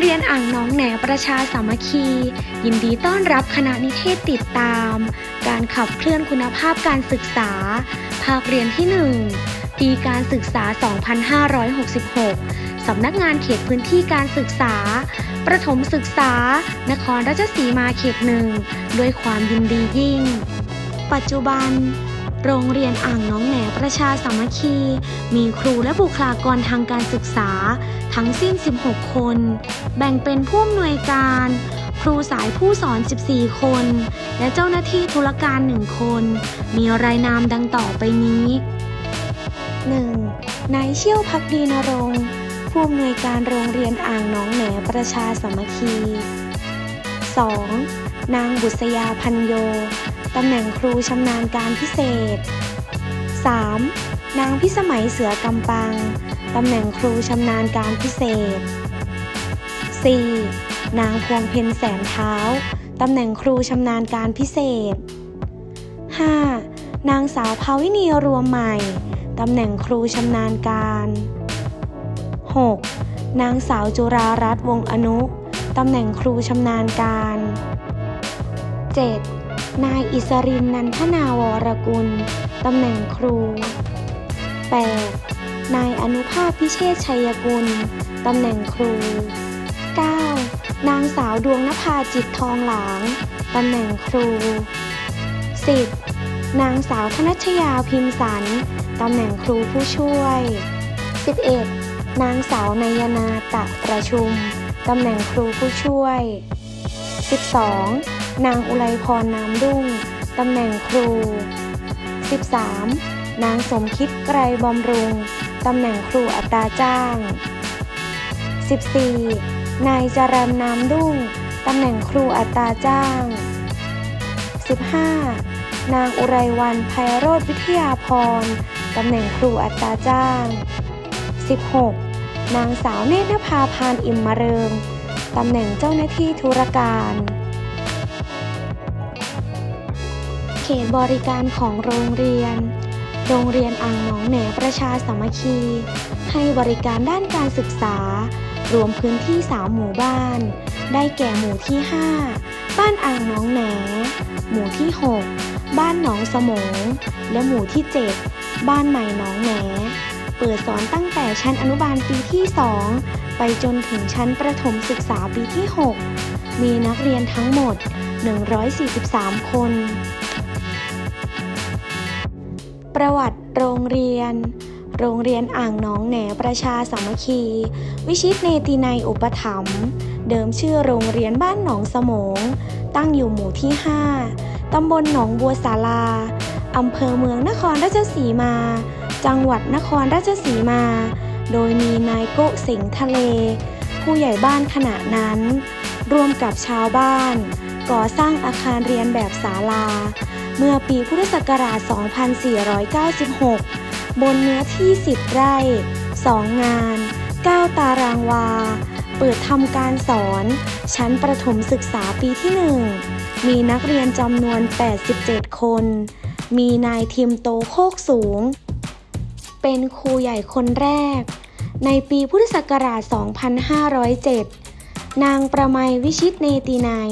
เรียนอ่างน้องแหนประชาสามัคคี ยินดีต้อนรับคณะนิเทศติดตาม การขับเคลื่อนคุณภาพการศึกษา ภาคเรียนที่ 1 ปีการศึกษา 2566 สำนักงานเขตพื้นที่การศึกษา ประถมศึกษา นครราชสีมาเขตหนึ่งด้วยความยินดียิ่ง ปัจจุบันโรงเรียนอ่างน้องแหนประชาสามัคคี มีครูและบุคลากรทางการศึกษา ทั้งสิ้น 16 คน แบ่งเป็นผู้อำนวยการ ครูสายผู้สอน 14 คน และเจ้าหน้าที่ธุรการ1คน มีรายนามดังต่อไปนี้ 1. นายเชี่ยวพักดีนรงผู้อำนวยการโรงเรียนอ่างน้องแหนประชาสามัคคี 2. นางบุษยาพันโย ตำแหน่งครูชำนาญการพิเศษ 3. นางพิสมัยเสือกำปัง ตำแหน่งครูชำนาญการพิเศษ 4. นางพวงเพนแสนเท้า ตำแหน่งครูชำนาญการพิเศษ 5. นางสาวภาวินีรวมใหม่ ตำแหน่งครูชำนาญการ 6. นางสาวจุรารัตน์วงอนุ ตำแหน่งครูชำนาญการ 7. นายอิสรินนันทนาวรกุล ตำแหน่งครู 8. นายอนุภาพพิเชษชัยกุล ตำแหน่งครู 9. นางสาวดวงนภาจิตทองหลาง ตำแหน่งครู 10. นางสาวธนัชยาพิมสัน ตำแหน่งครูผู้ช่วย 11. นางสาวนายนาตะประชุม ตำแหน่งครูผู้ช่วย 12. นางอุไรพรน้ำดุ้ง ตำแหน่งครู 13. นางสมคิดไกรบำรุง ตำแหน่งครูอัตราจ้าง 14. นายจรันน้ำดุ้งตำแหน่งครูอัตราจ้าง 15. นางอุไรวันไพโรธวิทยาพรตำแหน่งครูอัตราจ้าง 16. นางสาวเนตรนภาพานอิมมะเริงตำแหน่งเจ้าหน้าที่ธุรการ เขตบริการของโรงเรียน โรงเรียนอ่างหนองแหนประชาสามัคคี ให้บริการด้านการศึกษา รวมพื้นที่ 3 หมู่บ้าน ได้แก่หมู่ที่ 5 บ้านอ่างหนองแหน หมู่ที่ 6 บ้านหนองสมง และหมู่ที่ 7 บ้านใหม่หนองแหน เปิดสอนตั้งแต่ชั้นอนุบาลปีที่ 2 ไปจนถึงชั้นประถมศึกษาปีที่ 6 มีนักเรียนทั้งหมด 143 คน ประวัติโรงเรียน โรงเรียนอ่างหนองแหนประชาสามัคคี วิชิตเนตินัยอุปถัมภ์เดิมชื่อโรงเรียนบ้านหนองสมง ตั้งอยู่หมู่ที่ 5 ตำบลหนองบัวสาลาอำเภอเมืองนครราชสีมา จังหวัดนครราชสีมา โดยมีนายโกสิงทะเล ผู้ใหญ่บ้านขณะนั้น ร่วมกับชาวบ้าน ก่อสร้างอาคารเรียนแบบศาลา เมื่อปีพุทธศักราช 2496 บนเนื้อที่ 10 ไร่ 2 งาน 9 ตารางวา เปิดทำการสอน ชั้นประถมศึกษาปีที่ 1 มีนักเรียนจำนวน 87 คน มีนายทิมโตโคกสูง เป็นครูใหญ่คนแรก ในปีพุทธศักราช 2507 นางประไมวิชิตเนตินัย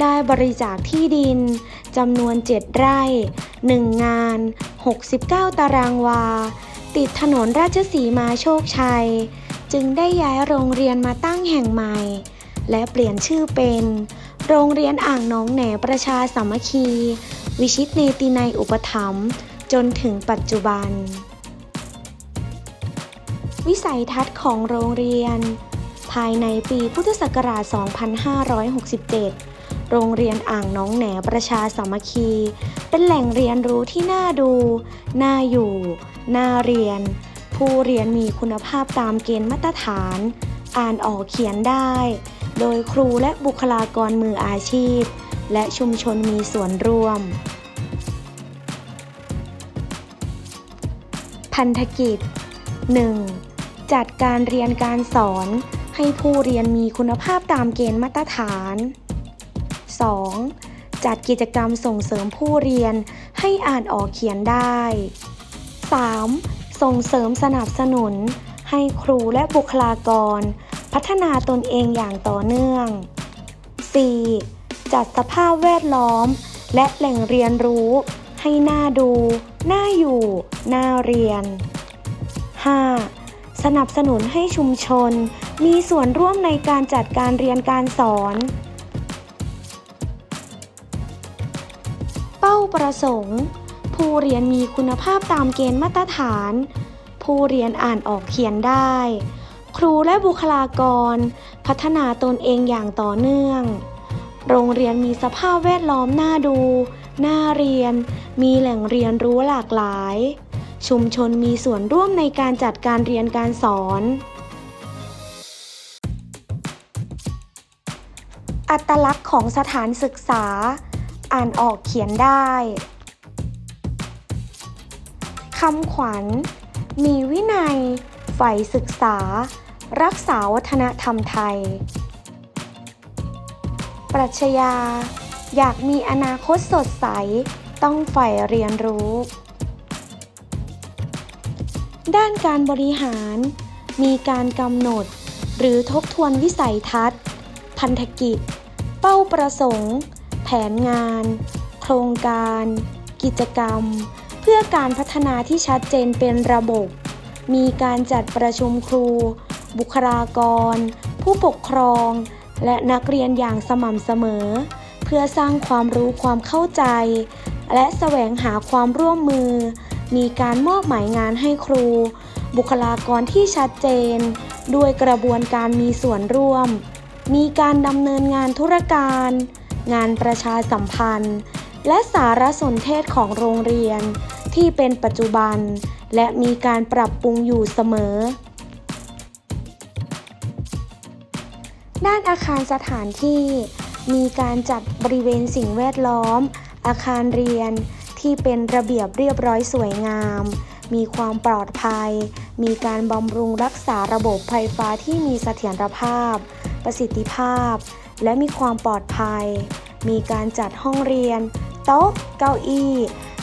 ได้บริจาคที่ดิน จำนวน 7 ไร่ 1 งาน 69 ตารางวา ติดถนนราชสีมาโชคชัย จึงได้ย้ายโรงเรียนมาตั้งแห่งใหม่ และเปลี่ยนชื่อเป็น โรงเรียนอ่างน้องแหนประชาสามัคคี วิชิตเนตินัยอุปถัมภ์จนถึงปัจจุบัน วิสัยทัศน์ของโรงเรียน ภายในปีพุทธศักราช 2567 โรงเรียนอ่างน้องแหนประชาสามัคคี เป็นแหล่งเรียนรู้ที่น่าดู น่าอยู่ น่าเรียน ผู้เรียนมีคุณภาพตามเกณฑ์มาตรฐาน อ่านออกเขียนได้ โดยครูและบุคลากรมืออาชีพ และชุมชนมีส่วนร่วม พันธกิจ 1. จัดการเรียนการสอนให้ผู้เรียนมีคุณภาพตามเกณฑ์มาตรฐาน 2. จัดกิจกรรมส่งเสริมผู้เรียนให้อ่านออกเขียนได้ 3. ส่งเสริมสนับสนุน ให้ครูและบุคลากร พัฒนาตนเองอย่างต่อเนื่อง 4. จัดสภาพแวดล้อม และแหล่งเรียนรู้ ให้น่าดู น่าอยู่ น่าเรียน 5. สนับสนุนให้ชุมชน มีส่วนร่วมในการจัดการเรียนการสอน ประสงค์ ผู้เรียนมีคุณภาพตามเกณฑ์มาตรฐาน ผู้เรียนอ่านออกเขียนได้ ครูและบุคลากร พัฒนาตนเองอย่างต่อเนื่อง โรงเรียนมีสภาพแวดล้อมน่าดู น่าเรียน มีแหล่งเรียนรู้หลากหลาย ชุมชนมีส่วนร่วมในการจัดการเรียนการสอนอัตลักษณ์ของสถานศึกษา อ่านออกเขียนได้ คำขวัญ มีวินัย ใฝ่ศึกษา รักษาวัฒนธรรมไทย ปรัชญา อยากมีอนาคตสดใส ต้องใฝ่เรียนรู้ ด้านการบริหาร มีการกำหนด หรือทบทวนวิสัยทัศน์ พันธกิจ เป้าประสงค์ แผนงาน โครงการ กิจกรรม เพื่อการพัฒนาที่ชัดเจนเป็นระบบ มีการจัดประชุมครู บุคลากร ผู้ปกครอง และนักเรียนอย่างสม่ำเสมอ เพื่อสร้างความรู้ความเข้าใจ และแสวงหาความร่วมมือ มีการมอบหมายงานให้ครู บุคลากรที่ชัดเจน ด้วยกระบวนการมีส่วนร่วม มีการดำเนินงานธุรการ งานประชาสัมพันธ์ และสารสนเทศของโรงเรียน ที่เป็นปัจจุบัน และมีการปรับปรุงอยู่เสมอ ด้านอาคารสถานที่ มีการจัดบริเวณสิ่งแวดล้อม อาคารเรียนที่เป็นระเบียบเรียบร้อยสวยงาม มีความปลอดภัย มีการบำรุงรักษาระบบไฟฟ้าที่มีเสถียรภาพ ประสิทธิภาพ และมีความปลอดภัย มีการจัดห้องเรียน โต๊ะ เก้าอี้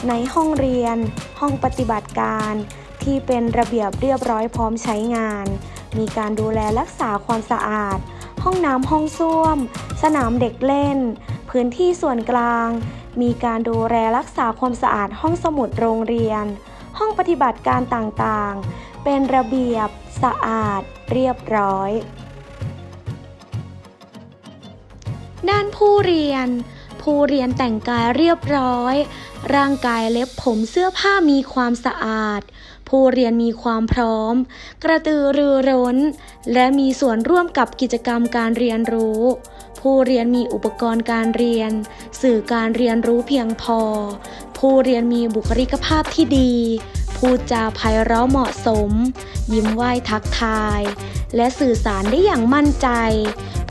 ในห้องเรียน ห้องปฏิบัติการ ที่เป็นระเบียบเรียบร้อยพร้อมใช้งาน มีการดูแลรักษาความสะอาด ห้องน้ำห้องส้วม สนามเด็กเล่น พื้นที่ส่วนกลาง มีการดูแลรักษาความสะอาดห้องสมุดโรงเรียน ห้องปฏิบัติการต่างๆ เป็นระเบียบ สะอาด เรียบร้อย ด้านผู้เรียน ผู้เรียนแต่งกายเรียบร้อย ร่างกายเล็บผมเสื้อผ้ามีความสะอาด ผู้เรียนมีความพร้อม กระตือรือร้น และมีส่วนร่วมกับกิจกรรมการเรียนรู้ ผู้เรียนมีอุปกรณ์การเรียน สื่อการเรียนรู้เพียงพอ ผู้เรียนมีบุคลิกภาพที่ดีพูดจาไพเราะเหมาะสม ยิ้มไหว้ทักทาย และสื่อสารได้อย่างมั่นใจ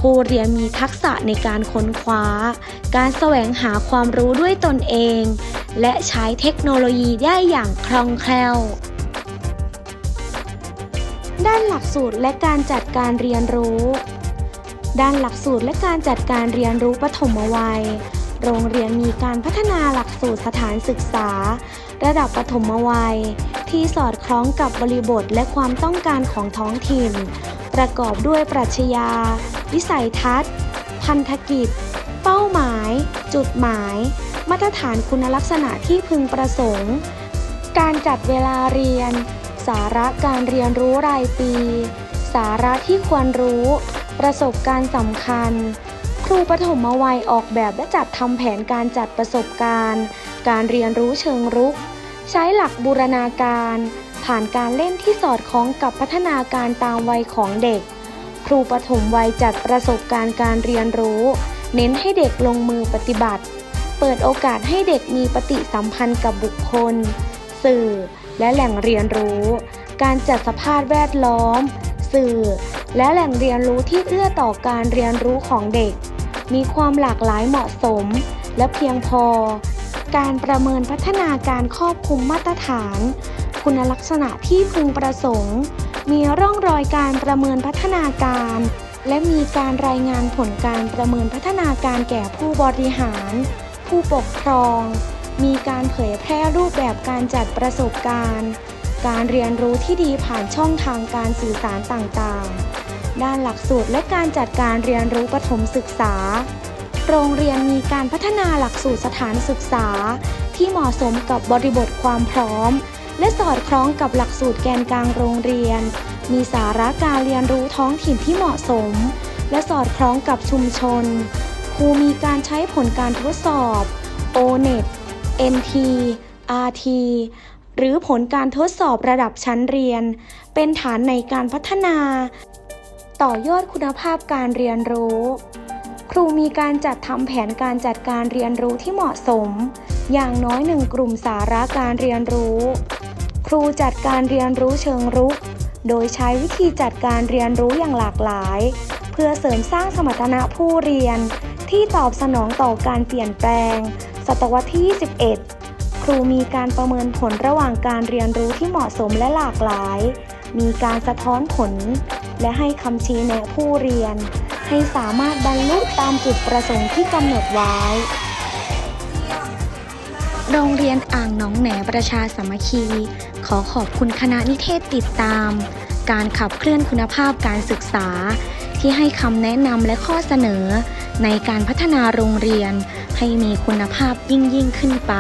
ผู้เรียนมีทักษะในการค้นคว้า การแสวงหาความรู้ด้วยตนเอง และใช้เทคโนโลยีได้อย่างคล่องแคล่ว ด้านหลักสูตรและการจัดการเรียนรู้ ด้านหลักสูตรและการจัดการเรียนรู้ปฐมวัย โรงเรียนมีการพัฒนาหลักสูตรสถานศึกษา ระดับปฐมวัย ที่สอดคล้องกับบริบทและความต้องการของท้องถิ่น ประกอบด้วยปรัชญา วิสัยทัศน์ พันธกิจ เป้าหมาย จุดหมาย มาตรฐานคุณลักษณะที่พึงประสงค์ การจัดเวลาเรียน สาระการเรียนรู้รายปี สาระที่ควรรู้ ประสบการณ์สำคัญ ครูปฐมวัยออกแบบและจัดทำแผนการจัดประสบการณ์ การเรียนรู้เชิงรุก ใช้หลักบูรณาการ ผ่านการเล่นที่สอดคล้องกับพัฒนาการตามวัยของเด็ก ครูปฐมวัยจัดประสบการณ์การเรียนรู้ เน้นให้เด็กลงมือปฏิบัติ เปิดโอกาสให้เด็กมีปฏิสัมพันธ์กับบุคคล สื่อ และแหล่งเรียนรู้ การจัดสภาพแวดล้อม สื่อ และแหล่งเรียนรู้ที่เอื้อต่อการเรียนรู้ของเด็ก มีความหลากหลายเหมาะสม และเพียงพอ การประเมินพัฒนาการครอบคลุมมาตรฐาน คุณลักษณะที่พึงประสงค์ มีร่องรอยการประเมินพัฒนาการ และมีการรายงานผลการประเมินพัฒนาการแก่ผู้บริหาร ผู้ปกครอง มีการเผยแพร่รูปแบบการจัดประสบการณ์ การเรียนรู้ที่ดีผ่านช่องทางการสื่อสารต่างๆ ด้านหลักสูตรและการจัดการเรียนรู้ประถมศึกษา โรงเรียนมีการพัฒนาหลักสูตรสถานศึกษา ที่เหมาะสมกับบริบทความพร้อม และสอดคล้องกับหลักสูตรแกนกลางโรงเรียน มีสาระการเรียนรู้ท้องถิ่นที่เหมาะสม และสอดคล้องกับชุมชน ครูมีการใช้ผลการทดสอบ O-NET NT RT หรือผลการทดสอบระดับชั้นเรียน เป็นฐานในการพัฒนา ต่อยอดคุณภาพการเรียนรู้ ครูมีการจัดทำแผนการจัดการเรียนรู้ที่เหมาะสม อย่างน้อยหนึ่งกลุ่มสาระการเรียนรู้ ครูจัดการเรียนรู้เชิงรุก โดยใช้วิธีจัดการเรียนรู้อย่างหลากหลาย เพื่อเสริมสร้างสมรรถนะผู้เรียน ที่ตอบสนองต่อการเปลี่ยนแปลง ศตวรรษที่21ครูมีการประเมินผลระหว่างการเรียนรู้ที่เหมาะสมและหลากหลาย มีการสะท้อนผล และให้คำชี้แนะผู้เรียน ให้สามารถบรรลุตามจุดประสงค์ที่กำหนดไว้ โรงเรียนอ่างน้องแหนประชาสามัคคี ขอขอบคุณคณะนิเทศติดตาม การขับเคลื่อนคุณภาพการศึกษา ที่ให้คำแนะนำและข้อเสนอ ในการพัฒนาโรงเรียนให้มีคุณภาพยิ่งยิ่งขึ้นไป